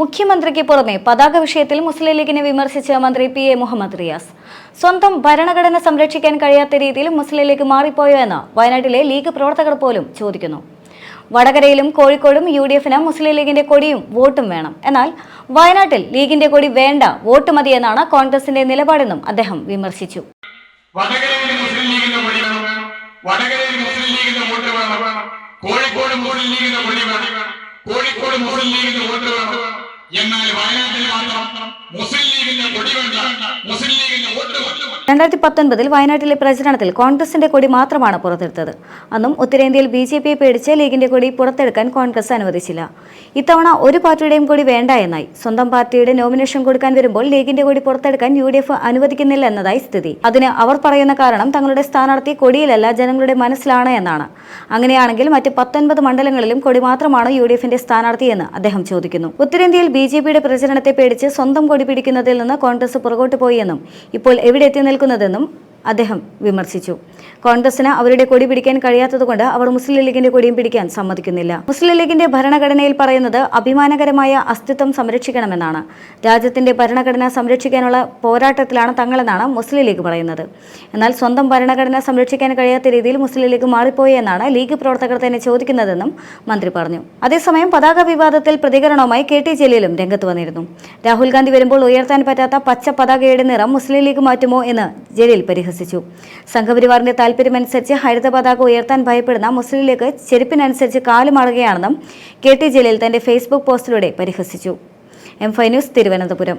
മുഖ്യമന്ത്രിക്ക് പുറമെ പതാക വിഷയത്തിൽ മുസ്ലിം ലീഗിനെ വിമർശിച്ച മന്ത്രി പി എ മുഹമ്മദ് റിയാസ്. സ്വന്തം ഭരണഘടന സംരക്ഷിക്കാൻ കഴിയാത്ത രീതിയിൽ മുസ്ലിം ലീഗ് മാറിപ്പോയോ എന്ന് വയനാട്ടിലെ ലീഗ് പ്രവർത്തകർ പോലും ചോദിക്കുന്നു. വടകരയിലും കോഴിക്കോടും യു ഡി എഫിന് മുസ്ലിം ലീഗിന്റെ കൊടിയും വോട്ടും വേണം. എന്നാൽ വയനാട്ടിൽ ലീഗിന്റെ കൊടി വേണ്ട വോട്ട് മതിയെന്നാണ് കോൺഗ്രസിന്റെ നിലപാടെന്നും അദ്ദേഹം വിമർശിച്ചു. കോഴിക്കോട് മുസ്ലിം ലീഗിന്റെ വോട്ട് വേണം. എന്നാൽ വയനാട്ടിൽ മാത്രം ലീഗിന്റെ രണ്ടായിരത്തി പത്തൊൻപതിൽ വയനാട്ടിലെ പ്രചരണത്തിൽ കോൺഗ്രസിന്റെ കൊടി മാത്രമാണ് പുറത്തെടുത്തത്. അന്നും ഉത്തരേന്ത്യയിൽ ബി ജെ പിയെ പേടിച്ച് ലീഗിന്റെ കൊടി പുറത്തെടുക്കാൻ കോൺഗ്രസ് അനുവദിച്ചില്ല. ഇത്തവണ ഒരു പാർട്ടിയുടെയും കൊടി വേണ്ട എന്നായി. സ്വന്തം പാർട്ടിയുടെ നോമിനേഷൻ കൊടുക്കാൻ വരുമ്പോൾ ലീഗിന്റെ കൊടി പുറത്തെടുക്കാൻ യു ഡി എഫ് അനുവദിക്കുന്നില്ല എന്നതായി സ്ഥിതി. അതിന് അവർ പറയുന്ന കാരണം തങ്ങളുടെ സ്ഥാനാർത്ഥി കൊടിയിലല്ല ജനങ്ങളുടെ മനസ്സിലാണ് എന്നാണ്. അങ്ങനെയാണെങ്കിൽ മറ്റ് പത്തൊൻപത് മണ്ഡലങ്ങളിലും കൊടി മാത്രമാണ് യു ഡി എഫിന്റെ സ്ഥാനാർത്ഥിയെന്ന് അദ്ദേഹം ചോദിക്കുന്നു. ഉത്തരേന്ത്യയിൽ ബി ജെ പിയുടെ പ്രചരണത്തെ പേടിച്ച് സ്വന്തം കൊടി പിടിക്കുന്നതിൽ നിന്ന് കോൺഗ്രസ് പുറകോട്ട് പോയെന്നും ഇപ്പോൾ എവിടെ എത്തി നിൽക്കുന്നതെന്നും അദ്ദേഹം വിമർശിച്ചു. കോൺഗ്രസിന് അവരുടെ കൊടി പിടിക്കാൻ കഴിയാത്തതുകൊണ്ട് അവർ മുസ്ലിം ലീഗിന്റെ കൊടിയും പിടിക്കാൻ സമ്മതിക്കുന്നില്ല. മുസ്ലിം ലീഗിന്റെ ഭരണഘടനയിൽ പറയുന്നത് അഭിമാനകരമായ അസ്തിത്വം സംരക്ഷിക്കണമെന്നാണ്. രാജ്യത്തിന്റെ ഭരണഘടന സംരക്ഷിക്കാനുള്ള പോരാട്ടത്തിലാണ് തങ്ങളെന്നാണ് മുസ്ലിം ലീഗ് പറയുന്നത്. എന്നാൽ സ്വന്തം ഭരണഘടന സംരക്ഷിക്കാൻ കഴിയാത്ത രീതിയിൽ മുസ്ലിം ലീഗ് മാറിപ്പോയി എന്നാണ് ലീഗ് പ്രവർത്തകർ തന്നെ ചോദിക്കുന്നതെന്നും മന്ത്രി പറഞ്ഞു. അതേസമയം പതാക വിവാദത്തിൽ പ്രതികരണവുമായി കെ ടി ജലീലും രംഗത്ത് വന്നിരുന്നു. രാഹുൽ ഗാന്ധി വരുമ്പോൾ ഉയർത്താൻ പറ്റാത്ത പച്ച പതാകയുടെ നിറം മുസ്ലിം ലീഗ് മാറ്റുമോ എന്ന് ജലീൽ പരിഹസിച്ചു. സംഘപരിവാറിന്റെ താൽപര്യമനുസരിച്ച് ഹരിത പതാക ഉയർത്താൻ ഭയപ്പെടുന്ന മുസ്ലിം ലീഗ് ചെരുപ്പിനനുസരിച്ച് കാലുമാറുകയാണെന്നും കെ ടി ജലീൽ തന്റെ ഫേസ്ബുക്ക് പോസ്റ്റിലൂടെ പരിഹസിച്ചു. എം ഫൈ ന്യൂസ് തിരുവനന്തപുരം.